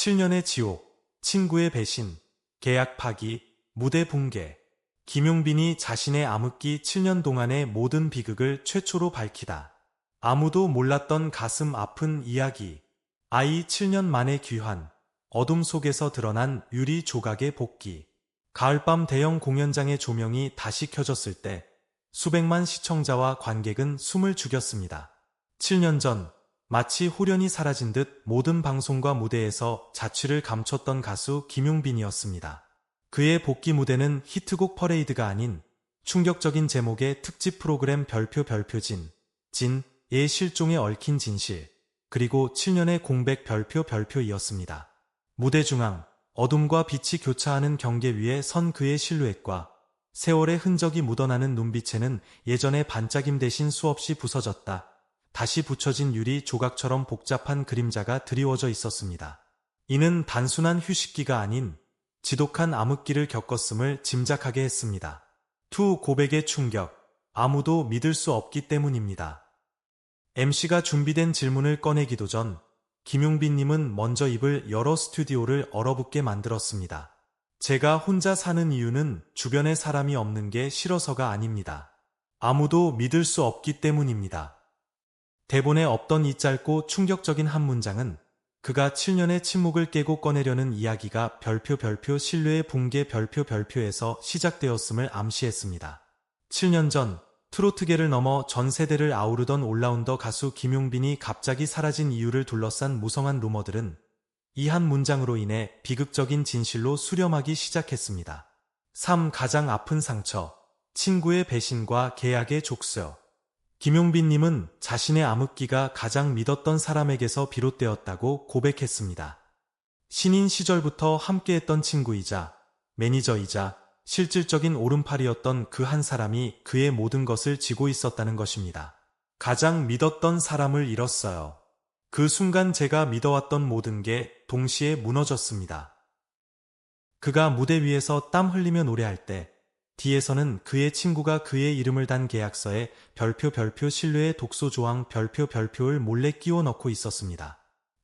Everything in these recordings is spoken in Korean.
7년의 지옥, 친구의 배신, 계약 파기, 무대 붕괴. 김용빈이 자신의 암흑기 7년 동안의 모든 비극을 최초로 밝히다. 아무도 몰랐던 가슴 아픈 이야기. 아이 7년 만의 귀환. 어둠 속에서 드러난 유리 조각의 복귀. 가을밤 대형 공연장의 조명이 다시 켜졌을 때 수백만 시청자와 관객은 숨을 죽였습니다. 7년 전 마치 호련히 사라진 듯 모든 방송과 무대에서 자취를 감췄던 가수 김용빈이었습니다. 그의 복귀 무대는 히트곡 퍼레이드가 아닌 충격적인 제목의 특집 프로그램 별표 별표진, 진, 의 실종에 얽힌 진실, 그리고 7년의 공백 별표 별표이었습니다. 무대 중앙, 어둠과 빛이 교차하는 경계 위에 선 그의 실루엣과 세월의 흔적이 묻어나는 눈빛에는 예전의 반짝임 대신 수없이 부서졌다. 다시 붙여진 유리 조각처럼 복잡한 그림자가 드리워져 있었습니다. 이는 단순한 휴식기가 아닌 지독한 암흑기를 겪었음을 짐작하게 했습니다. 투 고백의 충격, 아무도 믿을 수 없기 때문입니다. MC가 준비된 질문을 꺼내기도 전 김용빈님은 먼저 입을 열어 스튜디오를 얼어붙게 만들었습니다. 제가 혼자 사는 이유는 주변에 사람이 없는 게 싫어서가 아닙니다. 아무도 믿을 수 없기 때문입니다. 대본에 없던 이 짧고 충격적인 한 문장은 그가 7년의 침묵을 깨고 꺼내려는 이야기가 별표 별표 신뢰의 붕괴 별표 별표에서 시작되었음을 암시했습니다. 7년 전 트로트계를 넘어 전 세대를 아우르던 올라운더 가수 김용빈이 갑자기 사라진 이유를 둘러싼 무성한 루머들은 이 한 문장으로 인해 비극적인 진실로 수렴하기 시작했습니다. 3. 가장 아픈 상처 친구의 배신과 계약의 족쇄 김용빈님은 자신의 암흑기가 가장 믿었던 사람에게서 비롯되었다고 고백했습니다. 신인 시절부터 함께했던 친구이자 매니저이자 실질적인 오른팔이었던 그 한 사람이 그의 모든 것을 지고 있었다는 것입니다. 가장 믿었던 사람을 잃었어요. 그 순간 제가 믿어왔던 모든 게 동시에 무너졌습니다. 그가 무대 위에서 땀 흘리며 노래할 때 뒤에서는 그의 친구가 그의 이름을 단 계약서에 별표 별표 신뢰의 독소 조항 별표 별표를 몰래 끼워 넣고 있었습니다.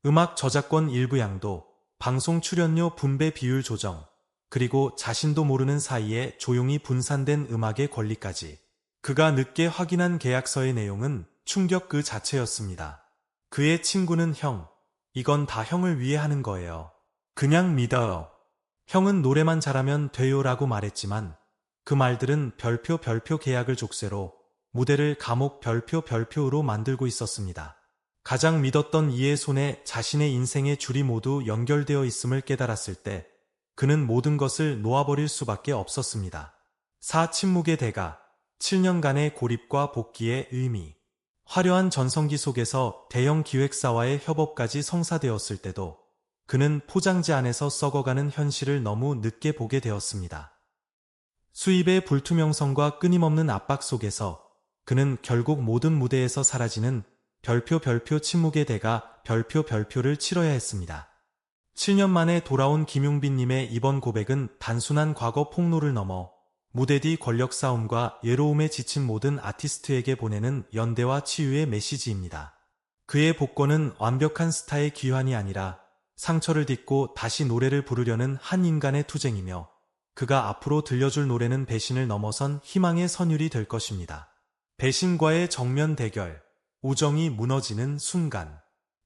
음악 저작권 일부 양도, 방송 출연료 분배 비율 조정, 그리고 자신도 모르는 사이에 조용히 분산된 음악의 권리까지. 그가 늦게 확인한 계약서의 내용은 충격 그 자체였습니다. 그의 친구는 형, 이건 다 형을 위해 하는 거예요. 그냥 믿어요. 형은 노래만 잘하면 돼요라고 말했지만 그 말들은 별표 별표 계약을 족쇄로 무대를 감옥 별표 별표로 만들고 있었습니다. 가장 믿었던 이의 손에 자신의 인생의 줄이 모두 연결되어 있음을 깨달았을 때 그는 모든 것을 놓아버릴 수밖에 없었습니다. 사 침묵의 대가 7년간의 고립과 복귀의 의미 화려한 전성기 속에서 대형 기획사와의 협업까지 성사되었을 때도 그는 포장지 안에서 썩어가는 현실을 너무 늦게 보게 되었습니다. 수입의 불투명성과 끊임없는 압박 속에서 그는 결국 모든 무대에서 사라지는 별표 별표 침묵의 대가 별표 별표를 치러야 했습니다. 7년 만에 돌아온 김용빈님의 이번 고백은 단순한 과거 폭로를 넘어 무대 뒤 권력 싸움과 예로움에 지친 모든 아티스트에게 보내는 연대와 치유의 메시지입니다. 그의 복권은 완벽한 스타의 귀환이 아니라 상처를 딛고 다시 노래를 부르려는 한 인간의 투쟁이며 그가 앞으로 들려줄 노래는 배신을 넘어선 희망의 선율이 될 것입니다. 배신과의 정면 대결, 우정이 무너지는 순간.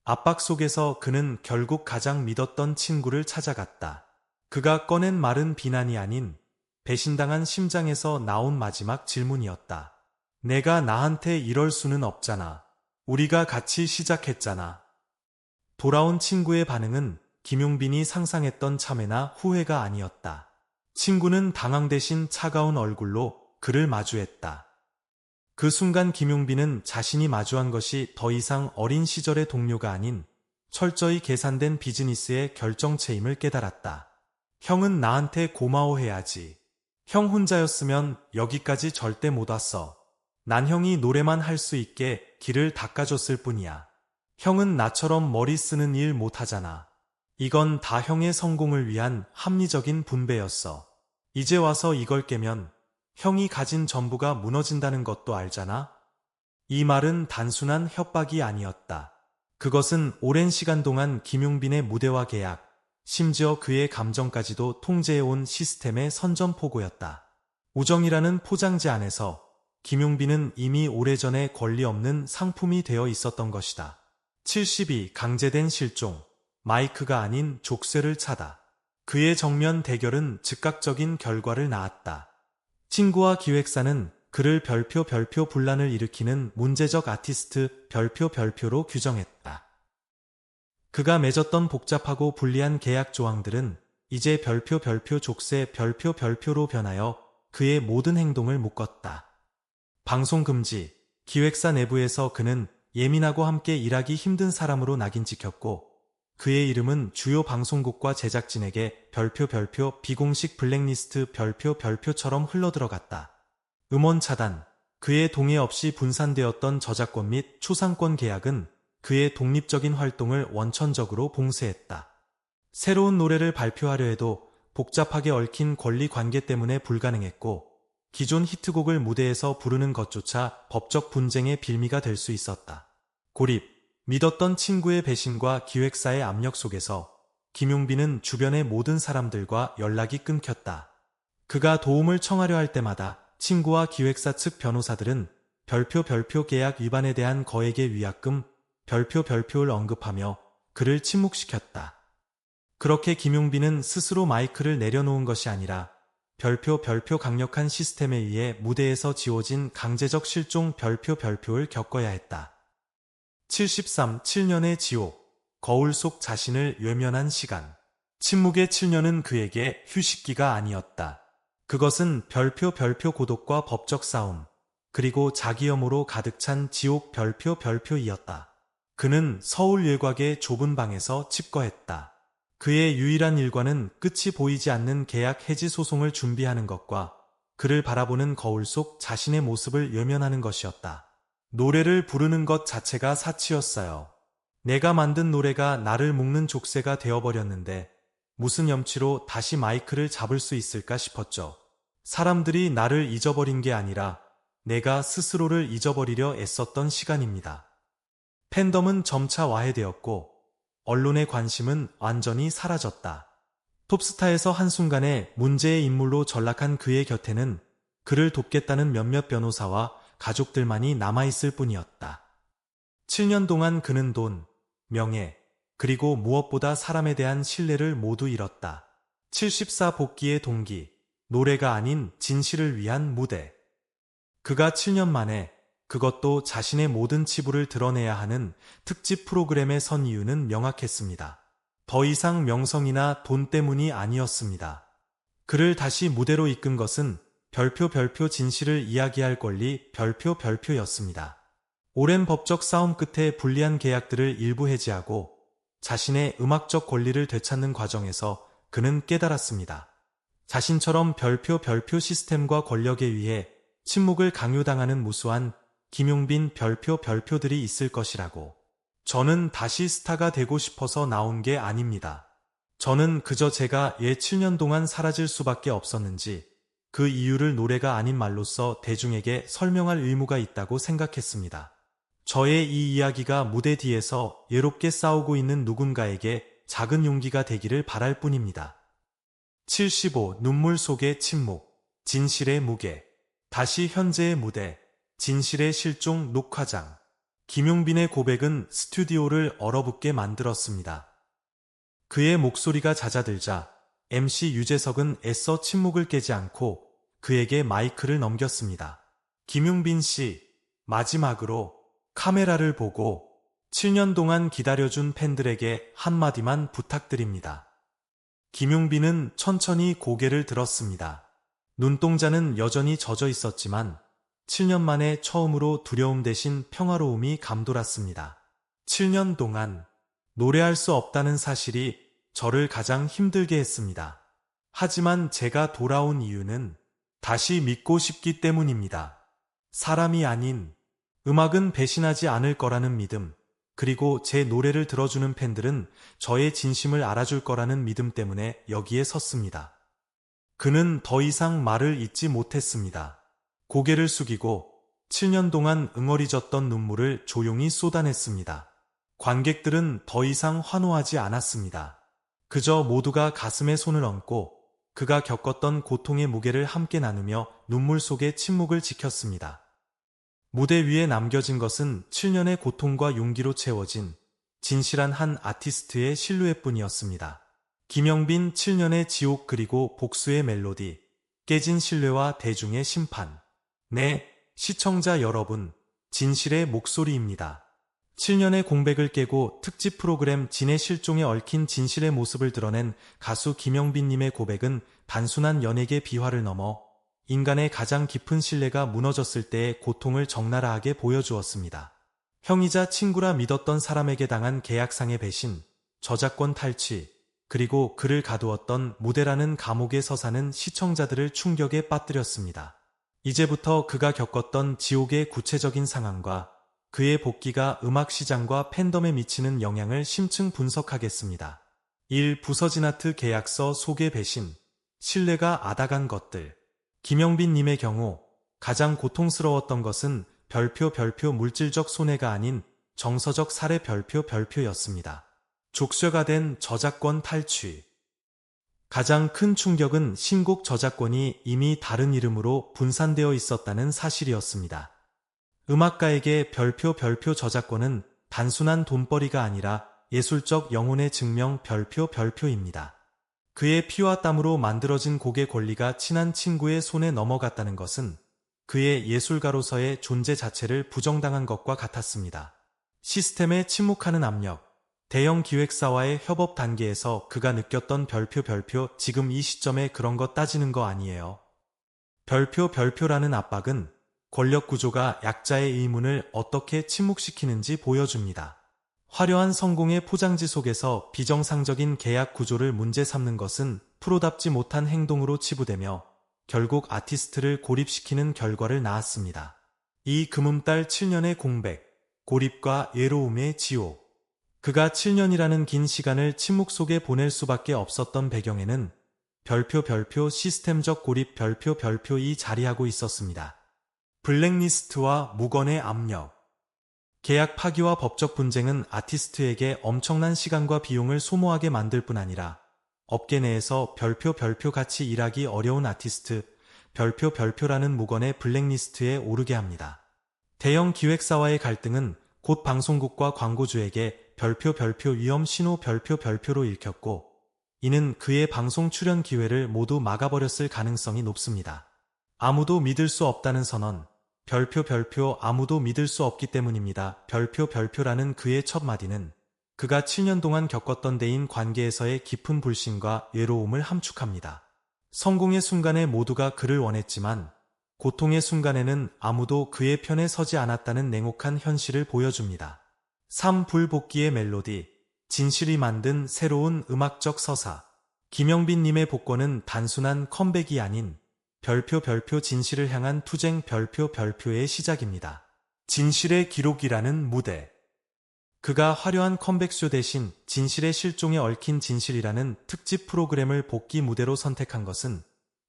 압박 속에서 그는 결국 가장 믿었던 친구를 찾아갔다. 그가 꺼낸 말은 비난이 아닌 배신당한 심장에서 나온 마지막 질문이었다. 내가 나한테 이럴 수는 없잖아. 우리가 같이 시작했잖아. 돌아온 친구의 반응은 김용빈이 상상했던 참회나 후회가 아니었다. 친구는 당황 대신 차가운 얼굴로 그를 마주했다. 그 순간 김용빈은 자신이 마주한 것이 더 이상 어린 시절의 동료가 아닌 철저히 계산된 비즈니스의 결정체임을 깨달았다. 형은 나한테 고마워해야지. 형 혼자였으면 여기까지 절대 못 왔어. 난 형이 노래만 할 수 있게 길을 닦아줬을 뿐이야. 형은 나처럼 머리 쓰는 일 못하잖아. 이건 다 형의 성공을 위한 합리적인 분배였어. 이제 와서 이걸 깨면 형이 가진 전부가 무너진다는 것도 알잖아? 이 말은 단순한 협박이 아니었다. 그것은 오랜 시간 동안 김용빈의 무대와 계약, 심지어 그의 감정까지도 통제해온 시스템의 선전포고였다. 우정이라는 포장지 안에서 김용빈은 이미 오래전에 권리 없는 상품이 되어 있었던 것이다. 72. 강제된 실종. 마이크가 아닌 족쇄를 차다. 그의 정면 대결은 즉각적인 결과를 낳았다. 친구와 기획사는 그를 별표 별표 분란을 일으키는 문제적 아티스트 별표 별표로 규정했다. 그가 맺었던 복잡하고 불리한 계약 조항들은 이제 별표 별표 족쇄 별표 별표로 변하여 그의 모든 행동을 묶었다. 방송 금지, 기획사 내부에서 그는 예민하고 함께 일하기 힘든 사람으로 낙인 찍혔고 그의 이름은 주요 방송국과 제작진에게 별표 별표 비공식 블랙리스트 별표 별표처럼 흘러들어갔다. 음원 차단, 그의 동의 없이 분산되었던 저작권 및 초상권 계약은 그의 독립적인 활동을 원천적으로 봉쇄했다. 새로운 노래를 발표하려 해도 복잡하게 얽힌 권리 관계 때문에 불가능했고 기존 히트곡을 무대에서 부르는 것조차 법적 분쟁의 빌미가 될 수 있었다. 고립, 믿었던 친구의 배신과 기획사의 압력 속에서 김용빈은 주변의 모든 사람들과 연락이 끊겼다. 그가 도움을 청하려 할 때마다 친구와 기획사 측 변호사들은 별표 별표 계약 위반에 대한 거액의 위약금 별표 별표를 언급하며 그를 침묵시켰다. 그렇게 김용빈은 스스로 마이크를 내려놓은 것이 아니라 별표 별표 강력한 시스템에 의해 무대에서 지워진 강제적 실종 별표 별표를 겪어야 했다. 73. 7년의 지옥. 거울 속 자신을 외면한 시간. 침묵의 7년은 그에게 휴식기가 아니었다. 그것은 별표 별표 고독과 법적 싸움, 그리고 자기혐오로 가득 찬 지옥 별표 별표이었다. 그는 서울 예곽의 좁은 방에서 칩거했다. 그의 유일한 일과는 끝이 보이지 않는 계약 해지 소송을 준비하는 것과 그를 바라보는 거울 속 자신의 모습을 외면하는 것이었다. 노래를 부르는 것 자체가 사치였어요. 내가 만든 노래가 나를 묶는 족쇄가 되어버렸는데 무슨 염치로 다시 마이크를 잡을 수 있을까 싶었죠. 사람들이 나를 잊어버린 게 아니라 내가 스스로를 잊어버리려 애썼던 시간입니다. 팬덤은 점차 와해되었고 언론의 관심은 완전히 사라졌다. 톱스타에서 한순간에 문제의 인물로 전락한 그의 곁에는 그를 돕겠다는 몇몇 변호사와 가족들만이 남아있을 뿐이었다. 7년 동안 그는 돈, 명예, 그리고 무엇보다 사람에 대한 신뢰를 모두 잃었다. 74 복귀의 동기, 노래가 아닌 진실을 위한 무대. 그가 7년 만에 그것도 자신의 모든 치부를 드러내야 하는 특집 프로그램에 선 이유는 명확했습니다. 더 이상 명성이나 돈 때문이 아니었습니다. 그를 다시 무대로 이끈 것은 별표 별표 진실을 이야기할 권리 별표 별표였습니다. 오랜 법적 싸움 끝에 불리한 계약들을 일부 해지하고 자신의 음악적 권리를 되찾는 과정에서 그는 깨달았습니다. 자신처럼 별표 별표 시스템과 권력에 의해 침묵을 강요당하는 무수한 김용빈 별표 별표들이 있을 것이라고. 저는 다시 스타가 되고 싶어서 나온 게 아닙니다. 저는 그저 제가 예 7년 동안 사라질 수밖에 없었는지 그 이유를 노래가 아닌 말로써 대중에게 설명할 의무가 있다고 생각했습니다. 저의 이 이야기가 무대 뒤에서 예롭게 싸우고 있는 누군가에게 작은 용기가 되기를 바랄 뿐입니다. 75. 눈물 속의 침묵. 진실의 무게. 다시 현재의 무대. 진실의 실종 녹화장. 김용빈의 고백은 스튜디오를 얼어붙게 만들었습니다. 그의 목소리가 잦아들자 MC 유재석은 애써 침묵을 깨지 않고 그에게 마이크를 넘겼습니다. 김용빈 씨, 마지막으로 카메라를 보고 7년 동안 기다려준 팬들에게 한마디만 부탁드립니다. 김용빈은 천천히 고개를 들었습니다. 눈동자는 여전히 젖어 있었지만 7년 만에 처음으로 두려움 대신 평화로움이 감돌았습니다. 7년 동안 노래할 수 없다는 사실이 저를 가장 힘들게 했습니다. 하지만 제가 돌아온 이유는 다시 믿고 싶기 때문입니다. 사람이 아닌 음악은 배신하지 않을 거라는 믿음, 그리고 제 노래를 들어주는 팬들은 저의 진심을 알아줄 거라는 믿음 때문에 여기에 섰습니다. 그는 더 이상 말을 잇지 못했습니다. 고개를 숙이고 7년 동안 응어리졌던 눈물을 조용히 쏟아냈습니다. 관객들은 더 이상 환호하지 않았습니다. 그저 모두가 가슴에 손을 얹고 그가 겪었던 고통의 무게를 함께 나누며 눈물 속에 침묵을 지켰습니다. 무대 위에 남겨진 것은 7년의 고통과 용기로 채워진 진실한 한 아티스트의 실루엣뿐이었습니다. 김영빈 7년의 지옥 그리고 복수의 멜로디, 깨진 신뢰와 대중의 심판. 네, 시청자 여러분, 진실의 목소리입니다. 7년의 공백을 깨고 특집 프로그램 진의 실종에 얽힌 진실의 모습을 드러낸 가수 김영빈님의 고백은 단순한 연예계 비화를 넘어 인간의 가장 깊은 신뢰가 무너졌을 때의 고통을 적나라하게 보여주었습니다. 형이자 친구라 믿었던 사람에게 당한 계약상의 배신, 저작권 탈취, 그리고 그를 가두었던 무대라는 감옥의 서사는 시청자들을 충격에 빠뜨렸습니다. 이제부터 그가 겪었던 지옥의 구체적인 상황과 그의 복귀가 음악 시장과 팬덤에 미치는 영향을 심층 분석하겠습니다. 1. 부서진 아트 계약서 소개 배신, 신뢰가 아다간 것들, 김영빈님의 경우 가장 고통스러웠던 것은 별표 별표 물질적 손해가 아닌 정서적 살해 별표 별표였습니다. 족쇄가 된 저작권 탈취. 가장 큰 충격은 신곡 저작권이 이미 다른 이름으로 분산되어 있었다는 사실이었습니다. 음악가에게 별표 별표 저작권은 단순한 돈벌이가 아니라 예술적 영혼의 증명 별표 별표입니다. 그의 피와 땀으로 만들어진 곡의 권리가 친한 친구의 손에 넘어갔다는 것은 그의 예술가로서의 존재 자체를 부정당한 것과 같았습니다. 시스템에 침묵하는 압력, 대형 기획사와의 협업 단계에서 그가 느꼈던 별표 별표 지금 이 시점에 그런 거 따지는 거 아니에요. 별표 별표라는 압박은 권력 구조가 약자의 의문을 어떻게 침묵시키는지 보여줍니다. 화려한 성공의 포장지 속에서 비정상적인 계약 구조를 문제 삼는 것은 프로답지 못한 행동으로 치부되며 결국 아티스트를 고립시키는 결과를 낳았습니다. 이 금음달 7년의 공백, 고립과 예로움의 지옥. 그가 7년이라는 긴 시간을 침묵 속에 보낼 수밖에 없었던 배경에는 별표 별표 시스템적 고립 별표 별표 이 자리하고 있었습니다. 블랙리스트와 무건의 압력. 계약 파기와 법적 분쟁은 아티스트에게 엄청난 시간과 비용을 소모하게 만들 뿐 아니라 업계 내에서 별표 별표 같이 일하기 어려운 아티스트, 별표 별표라는 무건의 블랙리스트에 오르게 합니다. 대형 기획사와의 갈등은 곧 방송국과 광고주에게 별표 별표 위험 신호 별표 별표로 읽혔고 이는 그의 방송 출연 기회를 모두 막아버렸을 가능성이 높습니다. 아무도 믿을 수 없다는 선언, 별표 별표 아무도 믿을 수 없기 때문입니다. 별표 별표라는 그의 첫 마디는 그가 7년 동안 겪었던 대인 관계에서의 깊은 불신과 외로움을 함축합니다. 성공의 순간에 모두가 그를 원했지만 고통의 순간에는 아무도 그의 편에 서지 않았다는 냉혹한 현실을 보여줍니다. 3. 불 복귀의 멜로디 진실이 만든 새로운 음악적 서사 김영빈님의 복권은 단순한 컴백이 아닌 별표 별표 진실을 향한 투쟁 별표 별표의 시작입니다. 진실의 기록이라는 무대. 그가 화려한 컴백쇼 대신 진실의 실종에 얽힌 진실이라는 특집 프로그램을 복귀 무대로 선택한 것은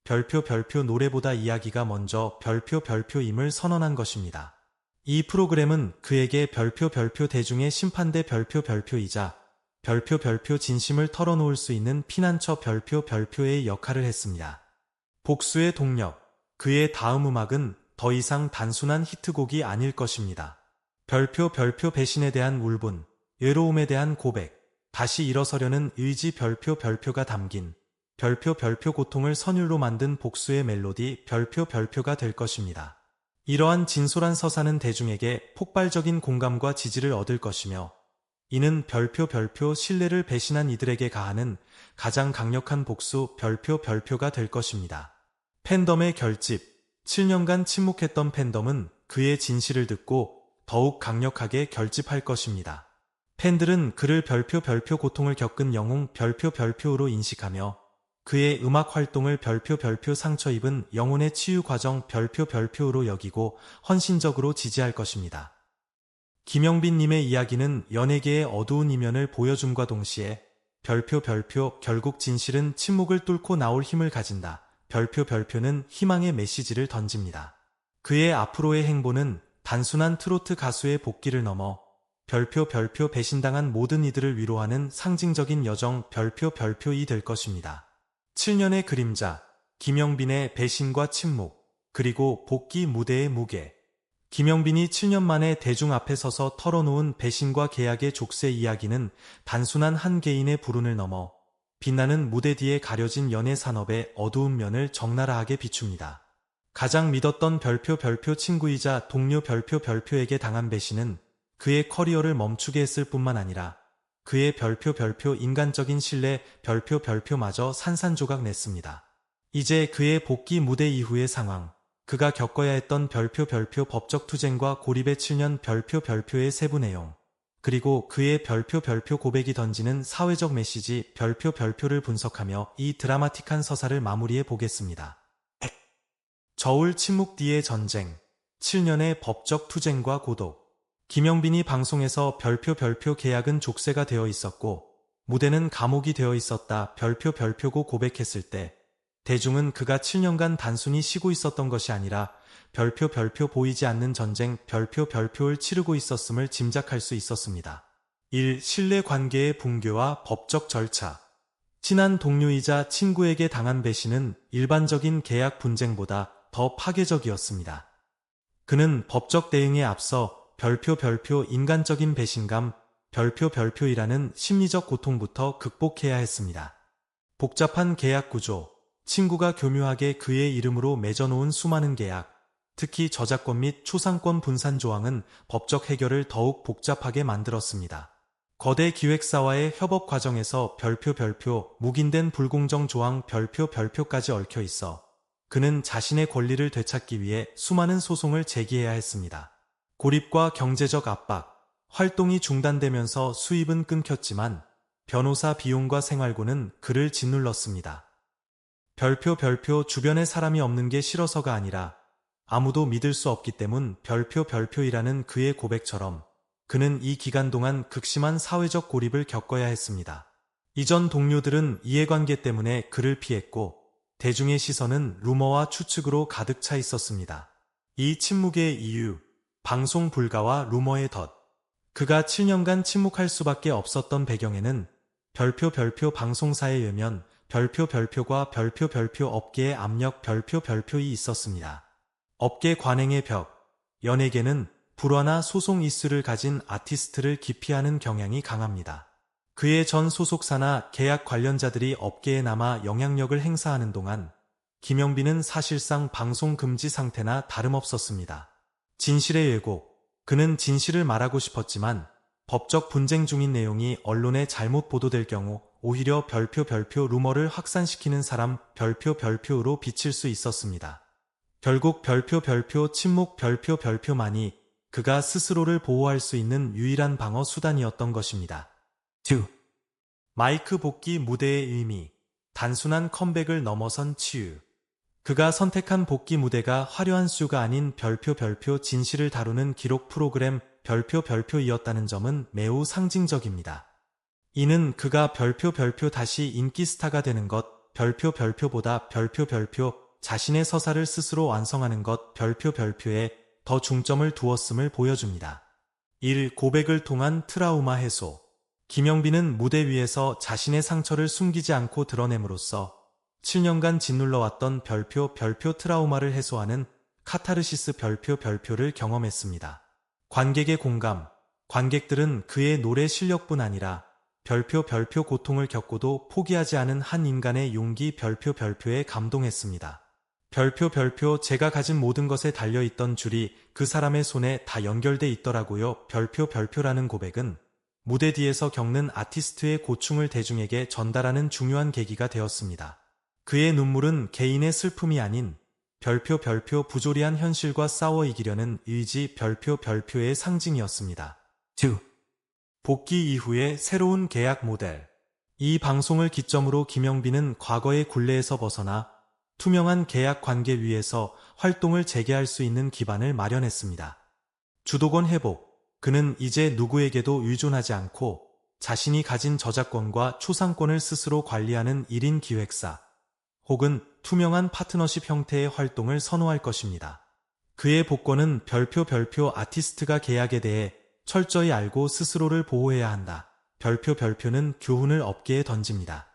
별표 별표 노래보다 이야기가 먼저 별표 별표임을 선언한 것입니다. 이 프로그램은 그에게 별표 별표 대중의 심판대 별표 별표이자 별표 별표 진심을 털어놓을 수 있는 피난처 별표 별표의 역할을 했습니다. 복수의 동력, 그의 다음 음악은 더 이상 단순한 히트곡이 아닐 것입니다. 별표 별표 배신에 대한 울분, 외로움에 대한 고백, 다시 일어서려는 의지 별표 별표가 담긴 별표 별표 고통을 선율로 만든 복수의 멜로디 별표 별표가 될 것입니다. 이러한 진솔한 서사는 대중에게 폭발적인 공감과 지지를 얻을 것이며 이는 별표 별표 신뢰를 배신한 이들에게 가하는 가장 강력한 복수 별표 별표가 될 것입니다. 팬덤의 결집 7년간 침묵했던 팬덤은 그의 진실을 듣고 더욱 강력하게 결집할 것입니다. 팬들은 그를 별표 별표 고통을 겪은 영웅 별표 별표로 인식하며 그의 음악 활동을 별표 별표 상처 입은 영혼의 치유 과정 별표 별표로 여기고 헌신적으로 지지할 것입니다. 김영빈님의 이야기는 연예계의 어두운 이면을 보여줌과 동시에 별표 별표 결국 진실은 침묵을 뚫고 나올 힘을 가진다. 별표 별표는 희망의 메시지를 던집니다. 그의 앞으로의 행보는 단순한 트로트 가수의 복귀를 넘어 별표 별표 배신당한 모든 이들을 위로하는 상징적인 여정 별표 별표이 될 것입니다. 7년의 그림자, 김영빈의 배신과 침묵, 그리고 복귀 무대의 무게. 김영빈이 7년 만에 대중 앞에 서서 털어놓은 배신과 계약의 족쇄 이야기는 단순한 한 개인의 불운을 넘어 빛나는 무대 뒤에 가려진 연애 산업의 어두운 면을 적나라하게 비춥니다. 가장 믿었던 별표 별표 친구이자 동료 별표 별표에게 당한 배신은 그의 커리어를 멈추게 했을 뿐만 아니라 그의 별표 별표 인간적인 신뢰 별표 별표마저 산산조각 냈습니다. 이제 그의 복귀 무대 이후의 상황, 그가 겪어야 했던 별표 별표 법적 투쟁과 고립의 7년 별표 별표의 세부 내용, 그리고 그의 별표 별표 고백이 던지는 사회적 메시지 별표 별표를 분석하며 이 드라마틱한 서사를 마무리해 보겠습니다. 저울 침묵 뒤의 전쟁, 7년의 법적 투쟁과 고독. 김영빈이 방송에서 별표 별표 계약은 족쇄가 되어 있었고 무대는 감옥이 되어 있었다 별표 별표고 고백했을 때 대중은 그가 7년간 단순히 쉬고 있었던 것이 아니라 별표 별표 보이지 않는 전쟁 별표 별표를 치르고 있었음을 짐작할 수 있었습니다. 1. 신뢰 관계의 붕괴와 법적 절차 친한 동료이자 친구에게 당한 배신은 일반적인 계약 분쟁보다 더 파괴적이었습니다. 그는 법적 대응에 앞서 별표 별표 인간적인 배신감, 별표 별표이라는 심리적 고통부터 극복해야 했습니다. 복잡한 계약 구조, 친구가 교묘하게 그의 이름으로 맺어놓은 수많은 계약, 특히 저작권 및 초상권 분산 조항은 법적 해결을 더욱 복잡하게 만들었습니다. 거대 기획사와의 협업 과정에서 별표 별표, 묵인된 불공정 조항 별표 별표까지 얽혀 있어 그는 자신의 권리를 되찾기 위해 수많은 소송을 제기해야 했습니다. 고립과 경제적 압박, 활동이 중단되면서 수입은 끊겼지만 변호사 비용과 생활고는 그를 짓눌렀습니다. 별표 별표 주변에 사람이 없는 게 싫어서가 아니라 아무도 믿을 수 없기 때문 별표 별표이라는 그의 고백처럼 그는 이 기간 동안 극심한 사회적 고립을 겪어야 했습니다. 이전 동료들은 이해관계 때문에 그를 피했고 대중의 시선은 루머와 추측으로 가득 차 있었습니다. 이 침묵의 이유, 방송 불가와 루머의 덫. 그가 7년간 침묵할 수밖에 없었던 배경에는 별표 별표 방송사의 외면, 별표 별표과 별표 별표 업계의 압력 별표 별표이 있었습니다. 업계 관행의 벽, 연예계는 불화나 소송 이슈를 가진 아티스트를 기피하는 경향이 강합니다. 그의 전 소속사나 계약 관련자들이 업계에 남아 영향력을 행사하는 동안 김영빈은 사실상 방송 금지 상태나 다름없었습니다. 진실의 왜곡. 그는 진실을 말하고 싶었지만 법적 분쟁 중인 내용이 언론에 잘못 보도될 경우 오히려 별표 별표 루머를 확산시키는 사람 별표 별표로 비칠 수 있었습니다. 결국 별표 별표 침묵 별표 별표만이 그가 스스로를 보호할 수 있는 유일한 방어 수단이었던 것입니다. 2. 마이크 복귀 무대의 의미 단순한 컴백을 넘어선 치유 그가 선택한 복귀 무대가 화려한 수가 아닌 별표 별표 진실을 다루는 기록 프로그램 별표 별표이었다는 점은 매우 상징적입니다. 이는 그가 별표 별표 다시 인기 스타가 되는 것, 별표 별표보다 별표 별표 자신의 서사를 스스로 완성하는 것 별표 별표에 더 중점을 두었음을 보여줍니다. 1. 고백을 통한 트라우마 해소 김영빈은 무대 위에서 자신의 상처를 숨기지 않고 드러냄으로써 7년간 짓눌러왔던 별표 별표 트라우마를 해소하는 카타르시스 별표 별표를 경험했습니다. 관객의 공감, 관객들은 그의 노래 실력뿐 아니라 별표 별표 고통을 겪고도 포기하지 않은 한 인간의 용기 별표 별표에 감동했습니다. 별표 별표 제가 가진 모든 것에 달려있던 줄이 그 사람의 손에 다 연결돼 있더라고요. 별표 별표라는 고백은 무대 뒤에서 겪는 아티스트의 고충을 대중에게 전달하는 중요한 계기가 되었습니다. 그의 눈물은 개인의 슬픔이 아닌 별표 별표 부조리한 현실과 싸워 이기려는 의지 별표 별표의 상징이었습니다. 2. 복귀 이후의 새로운 계약 모델 이 방송을 기점으로 김영빈은 과거의 굴레에서 벗어나 투명한 계약 관계 위에서 활동을 재개할 수 있는 기반을 마련했습니다. 주도권 회복 그는 이제 누구에게도 의존하지 않고 자신이 가진 저작권과 초상권을 스스로 관리하는 1인 기획사 혹은 투명한 파트너십 형태의 활동을 선호할 것입니다. 그의 복권은 별표 별표 아티스트가 계약에 대해 철저히 알고 스스로를 보호해야 한다. 별표 별표는 교훈을 어깨에 던집니다.